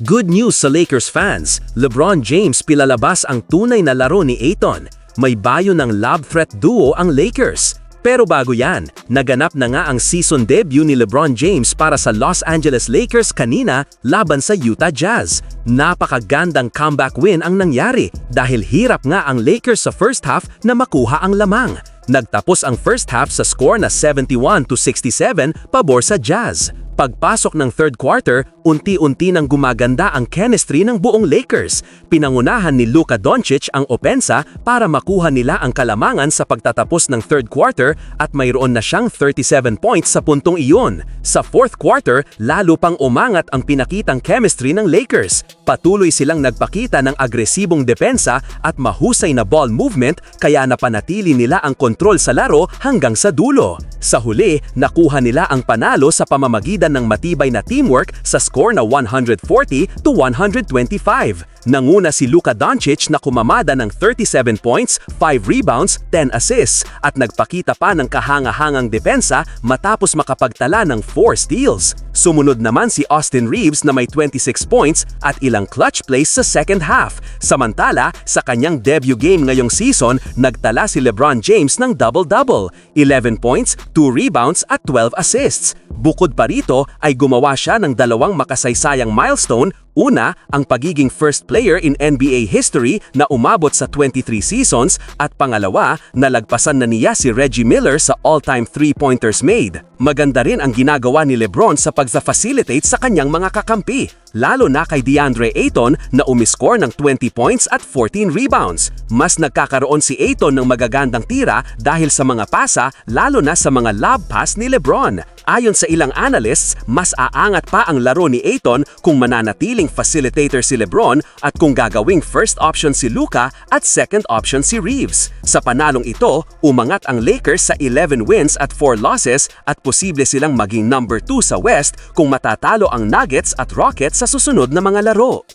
Good news sa Lakers fans, LeBron James pilalabas ang tunay na laro ni Aiton. May bayo ng love threat duo ang Lakers. Pero bago yan, naganap na nga ang season debut ni LeBron James para sa Los Angeles Lakers kanina laban sa Utah Jazz. Napakagandang comeback win ang nangyari dahil hirap nga ang Lakers sa first half na makuha ang lamang. Nagtapos ang first half sa score na 71 to 67 pabor sa Jazz. Pagpasok ng third quarter, unti-unti nang gumaganda ang chemistry ng buong Lakers. Pinangunahan ni Luka Doncic ang opensa para makuha nila ang kalamangan sa pagtatapos ng third quarter at mayroon na siyang 37 points sa puntong iyon. Sa fourth quarter, lalo pang umangat ang pinakitang chemistry ng Lakers. Patuloy silang nagpakita ng agresibong depensa at mahusay na ball movement kaya napanatili nila ang kontrol sa laro hanggang sa dulo. Sa huli, nakuha nila ang panalo sa pamamagitan ng matibay na teamwork sa score na 140 to 125. Nanguna si Luka Doncic na kumamada ng 37 points, 5 rebounds, 10 assists at nagpakita pa ng kahanga-hangang depensa matapos makapagtala ng 4 steals. Sumunod naman si Austin Reeves na may 26 points at ilang clutch plays sa second half. Samantala, sa kanyang debut game ngayong season, nagtala si LeBron James ng double-double, 11 points, 2 rebounds at 12 assists. Bukod pa rito ay gumawa siya ng dalawang makasaysayang milestone. Una, ang pagiging first player in NBA history na umabot sa 23 seasons. At pangalawa, nalagpasan na niya si Reggie Miller sa all-time three-pointers made. Maganda rin ang ginagawa ni Lebron sa pagsa-facilitate sa kanyang mga kakampi, lalo na kay DeAndre Ayton na umiscore ng 20 points at 14 rebounds. Mas nagkakaroon si Ayton ng magagandang tira dahil sa mga pasa lalo na sa mga lob pass ni Lebron. Ayon sa ilang analysts, mas aangat pa ang laro ni Ayton kung mananatiling facilitator si Lebron at kung gagawing first option si Luka at second option si Reeves. Sa panalong ito, umangat ang Lakers sa 11 wins at 4 losses at posible silang maging number 2 sa West kung matatalo ang Nuggets at Rockets sa susunod na mga laro.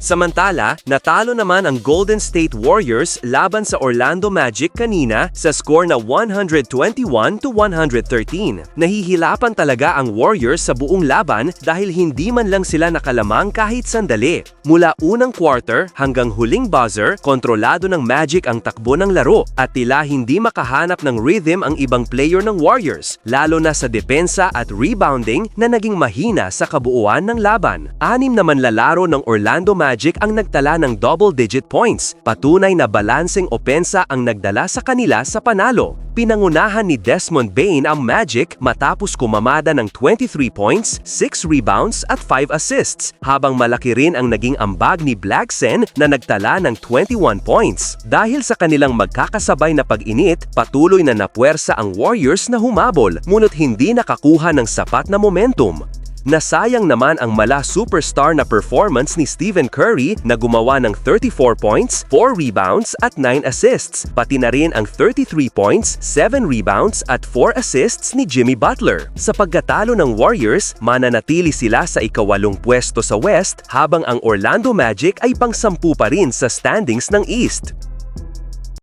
Samantala, natalo naman ang Golden State Warriors laban sa Orlando Magic kanina sa score na 121 to 113. Nahihilapan talaga ang Warriors sa buong laban dahil hindi man lang sila nakalamang kahit sandali. Mula unang quarter hanggang huling buzzer, kontrolado ng Magic ang takbo ng laro at tila hindi makahanap ng rhythm ang ibang player ng Warriors, lalo na sa depensa at rebounding na naging mahina sa kabuuan ng laban. Anim naman lalaro ng Orlando Magic Magic ang nagtala ng double-digit points. Patunay na balanseng opensa ang nagdala sa kanila sa panalo. Pinangunahan ni Desmond Bain ang Magic matapos kumamada ng 23 points, 6 rebounds at 5 assists, habang malaki rin ang naging ambag ni Blacksen na nagtala ng 21 points. Dahil sa kanilang magkakasabay na pag-init, patuloy na napuwersa ang Warriors na humabol, ngunit hindi nakakuha ng sapat na momentum. Nasayang naman ang mala superstar na performance ni Stephen Curry na gumawa ng 34 points, 4 rebounds at 9 assists, pati na rin ang 33 points, 7 rebounds at 4 assists ni Jimmy Butler. Sa pagkatalo ng Warriors, mananatili sila sa ikawalong pwesto sa West habang ang Orlando Magic ay pang-sampu pa rin sa standings ng East.